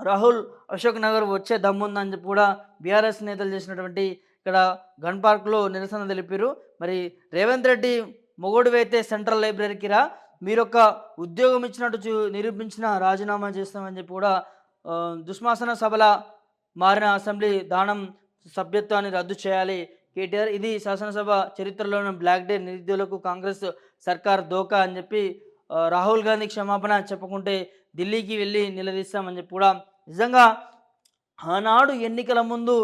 రాహుల్ అశోక్ నగర్ వచ్చే దమ్ముందని చెప్పి కూడా బీఆర్ఎస్ నేతలు చేసినటువంటి ఇక్కడ గన్ పార్క్లో నిరసన తెలిపారు. మరి రేవంత్ రెడ్డి మొగోడువైతే సెంట్రల్ లైబ్రరీకి రా మీరు ఒక ఉద్యోగం ఇచ్చినట్టు చూ నిరూపించిన రాజీనామా చేస్తామని చెప్పి కూడా దుష్మాసన దుశ్మాసన సభల మారిన అసెంబ్లీ దానం సభ్యత్వాన్ని రద్దు చేయాలి కేటీఆర్. ఇది శాసనసభ చరిత్రలోని బ్లాక్ డే నిరుద్యోగులకు కాంగ్రెస్ సర్కార్ దోకా అని చెప్పి రాహుల్ గాంధీ క్షమాపణ చెప్పుకుంటే ఢిల్లీకి వెళ్ళి నిలదీస్తామని చెప్పి కూడా నిజంగా ఆనాడు ఎన్నికల ముందు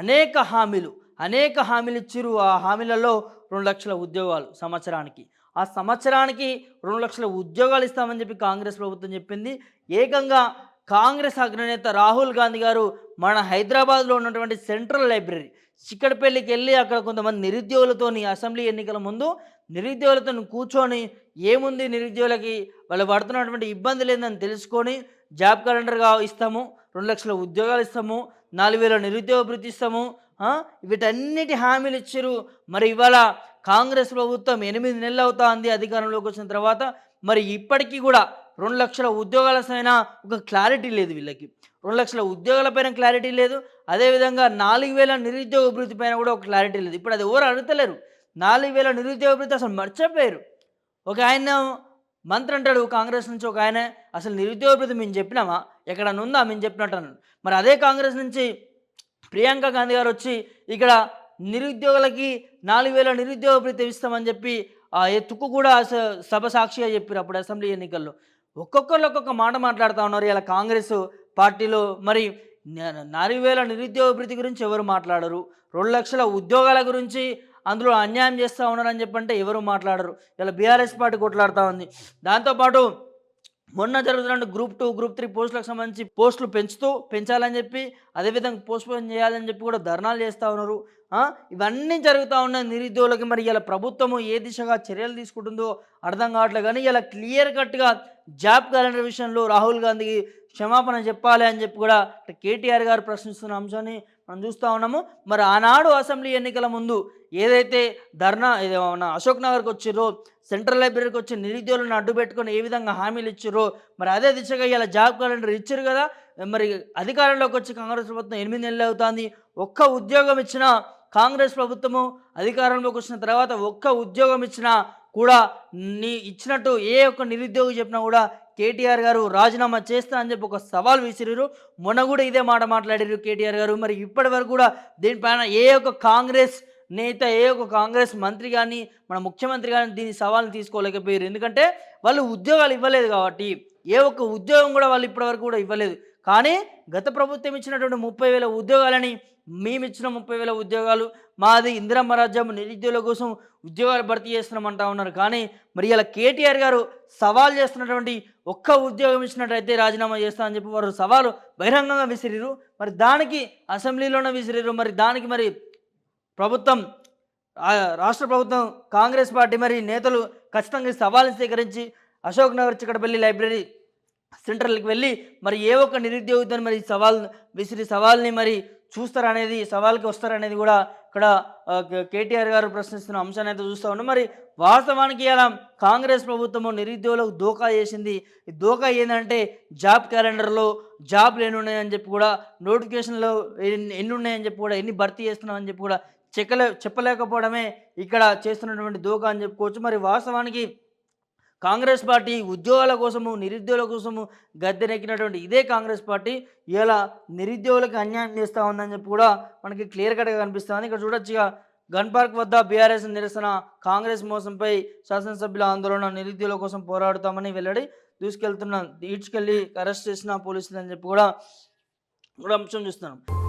అనేక హామీలు అనేక హామీలు ఇచ్చిరు ఆ హామీలలో రెండు లక్షల ఉద్యోగాలు సంవత్సరానికి. ఆ సంవత్సరానికి రెండు లక్షల ఉద్యోగాలు ఇస్తామని చెప్పి కాంగ్రెస్ ప్రభుత్వం చెప్పింది. ఏకంగా కాంగ్రెస్ అగ్రనేత రాహుల్ గాంధీ గారు మన హైదరాబాద్లో ఉన్నటువంటి సెంట్రల్ లైబ్రరీ చిక్కడపల్లికి వెళ్ళి అక్కడ కొంతమంది నిరుద్యోగులతోని అసెంబ్లీ ఎన్నికల ముందు నిరుద్యోగులతో కూర్చొని ఏముంది నిరుద్యోగులకి వాళ్ళు పడుతున్నటువంటి ఇబ్బంది లేదని తెలుసుకొని జాబ్ క్యాలెండర్గా ఇస్తాము రెండు లక్షల ఉద్యోగాలు ఇస్తాము నాలుగు వేల నిరుద్యోగ భృతి ఇస్తాము వీటన్నిటి హామీలు ఇచ్చారు. మరి ఇవాళ కాంగ్రెస్ ప్రభుత్వం ఎనిమిది నెలలు అవుతా ఉంది అధికారంలోకి వచ్చిన తర్వాత మరి ఇప్పటికీ కూడా రెండు లక్షల ఉద్యోగాల పైన ఒక క్లారిటీ లేదు వీళ్ళకి. రెండు లక్షల ఉద్యోగాల పైన క్లారిటీ లేదు. అదేవిధంగా నాలుగు వేల నిరుద్యోగ వృత్తి పైన కూడా ఒక క్లారిటీ లేదు. ఇప్పుడు అది ఎవరు అడుగుతలేరు. నాలుగు వేల నిరుద్యోగ వృత్తి అసలు మర్చిపోయారు. ఒక ఆయన మంత్రి అంటాడు కాంగ్రెస్ నుంచి ఒక ఆయన అసలు నిరుద్యోగ భృతి మేము చెప్పినామా? ఎక్కడ ఉందా? మేము చెప్పినట్టు అన్నాడు. మరి అదే కాంగ్రెస్ నుంచి ప్రియాంక గాంధీ గారు వచ్చి ఇక్కడ నిరుద్యోగులకి నాలుగు వేల నిరుద్యోగ భృతి ఇస్తామని చెప్పి ఆ ఎత్తుకు కూడా సభ సాక్షిగా చెప్పారు అప్పుడు అసెంబ్లీ ఎన్నికల్లో. ఒక్కొక్కరు ఒక్కొక్క మాట మాట్లాడుతూ ఉన్నారు. ఇలా కాంగ్రెస్ పార్టీలో మరి నాలుగు వేల నిరుద్యోగ భృతి గురించి ఎవరు మాట్లాడరు? రెండు లక్షల ఉద్యోగాల గురించి అందులో అన్యాయం చేస్తూ ఉన్నారని చెప్పంటే ఎవరు మాట్లాడరు? ఇలా బీఆర్ఎస్ పార్టీ కొట్లాడుతూ ఉంది. దాంతోపాటు మొన్న జరుగుతున్న గ్రూప్ టూ గ్రూప్ త్రీ పోస్టులకు సంబంధించి పోస్టులు పెంచుతూ పెంచాలని చెప్పి అదేవిధంగా పోస్ట్పోన్ చేయాలని చెప్పి కూడా ధర్నాలు చేస్తూ ఉన్నారు. ఇవన్నీ జరుగుతూ ఉన్నాయి నిరుద్యోగులకి మరి ఇలా ప్రభుత్వము ఏ దిశగా చర్యలు తీసుకుంటుందో అర్థం కావట్లేదు. కానీ ఇలా క్లియర్ కట్గా జాబ్ క్యాలెండర్ విషయంలో రాహుల్ గాంధీకి క్షమాపణ చెప్పాలి అని చెప్పి కూడా కేటీఆర్ గారు ప్రశ్నిస్తున్న అంశాన్ని మనం చూస్తూ ఉన్నాము. మరి ఆనాడు అసెంబ్లీ ఎన్నికల ముందు ఏదైతే ధర్నా ఇది మన అశోక్ నగర్కి వచ్చారో సెంట్రల్ లైబ్రరీకి వచ్చి నిరుద్యోగులను అడ్డు పెట్టుకొని ఏ విధంగా హామీలు ఇచ్చారో మరి అదే దిశగా ఇలా జాబ్ క్యాలెండర్ ఇచ్చారు కదా మరి అధికారంలోకి వచ్చి కాంగ్రెస్ ప్రభుత్వం ఎనిమిది నెలలు అవుతుంది. ఒక్క ఉద్యోగం ఇచ్చినా కాంగ్రెస్ ప్రభుత్వము అధికారంలోకి వచ్చిన తర్వాత ఒక్క ఉద్యోగం ఇచ్చినా కూడా నీ ఇచ్చినట్టు ఏ ఒక్క నిరుద్యోగి చెప్పినా కూడా కేటీఆర్ గారు రాజీనామా చేస్తా అని చెప్పి ఒక సవాల్ విసిరారు. మొన్న కూడా ఇదే మాట మాట్లాడారు కేటీఆర్ గారు. మరి ఇప్పటి వరకు కూడా దీనిపైన ఏ ఒక్క కాంగ్రెస్ నేత ఏ ఒక్క కాంగ్రెస్ మంత్రి కానీ మన ముఖ్యమంత్రి కానీ దీని సవాల్ని తీసుకోలేకపోయారు. ఎందుకంటే వాళ్ళు ఉద్యోగాలు ఇవ్వలేదు కాబట్టి ఏ ఒక్క ఉద్యోగం కూడా వాళ్ళు ఇప్పటివరకు కూడా ఇవ్వలేదు. కానీ గత ప్రభుత్వం ఇచ్చినటువంటి ముప్పై వేల ఉద్యోగాలని మేము ఇచ్చిన ముప్పై వేల ఉద్యోగాలు మాది ఇందిరమ్మ రాజ్యం నిరుద్యోగుల కోసం ఉద్యోగాలు భర్తీ చేస్తున్నామంటా ఉన్నారు. కానీ మరి ఇలా కేటీఆర్ గారు సవాల్ చేస్తున్నటువంటి ఒక్క ఉద్యోగం ఇచ్చినట్టయితే రాజీనామా చేస్తామని చెప్పి వారు సవాలు బహిరంగంగా విసిరిరు మరి దానికి అసెంబ్లీలోనే విసిరిరు మరి దానికి మరి ప్రభుత్వం రాష్ట్ర ప్రభుత్వం కాంగ్రెస్ పార్టీ మరి నేతలు ఖచ్చితంగా సవాల్ని స్వీకరించి అశోక్ నగర్ చిక్కడపల్లి లైబ్రరీ సెంటర్లకు వెళ్ళి మరి ఏ ఒక్క నిరుద్యోగితో మరి సవాల్ విసిరి సవాల్ని మరి చూస్తారనేది సవాల్కి వస్తారనేది కూడా ఇక్కడ కేటీఆర్ గారు ప్రశ్నిస్తున్న అంశాన్ని అయితే చూస్తూ ఉన్నాం. మరి వాస్తవానికి ఇలా కాంగ్రెస్ ప్రభుత్వము నిరుద్యోగులకు దోకా చేసింది. ఈ దోకా ఏంటంటే జాబ్ క్యాలెండర్లో జాబ్లు ఎన్ని ఉన్నాయని చెప్పి కూడా నోటిఫికేషన్లో ఎన్ని ఎన్ని ఉన్నాయని చెప్పి కూడా ఎన్ని భర్తీ చేస్తున్నామని చెప్పి కూడా చెక్కలే చెప్పలేకపోవడమే ఇక్కడ చేస్తున్నటువంటి దోకా అని చెప్పుకోవచ్చు. మరి వాస్తవానికి కాంగ్రెస్ పార్టీ ఉద్యోగాల కోసము నిరుద్యోగుల కోసము గద్దెనెక్కినటువంటి ఇదే కాంగ్రెస్ పార్టీ ఇలా నిరుద్యోగులకు అన్యాయం చేస్తూ ఉందని చెప్పి కూడా మనకి క్లియర్ కట్గా కనిపిస్తుంది. ఇక్కడ చూడొచ్చు ఇక గన్ పార్క్ వద్ద బీఆర్ఎస్ నిరసన కాంగ్రెస్ మోసంపై శాసనసభ్యుల ఆందోళన నిరుద్యోగుల కోసం పోరాడుతామని వెల్లడి దూసుకెళ్తున్న ఈడ్చుకెళ్ళి అరెస్ట్ చేసిన పోలీసులు అని చెప్పి కూడా కూడా అంశం చూస్తున్నాం.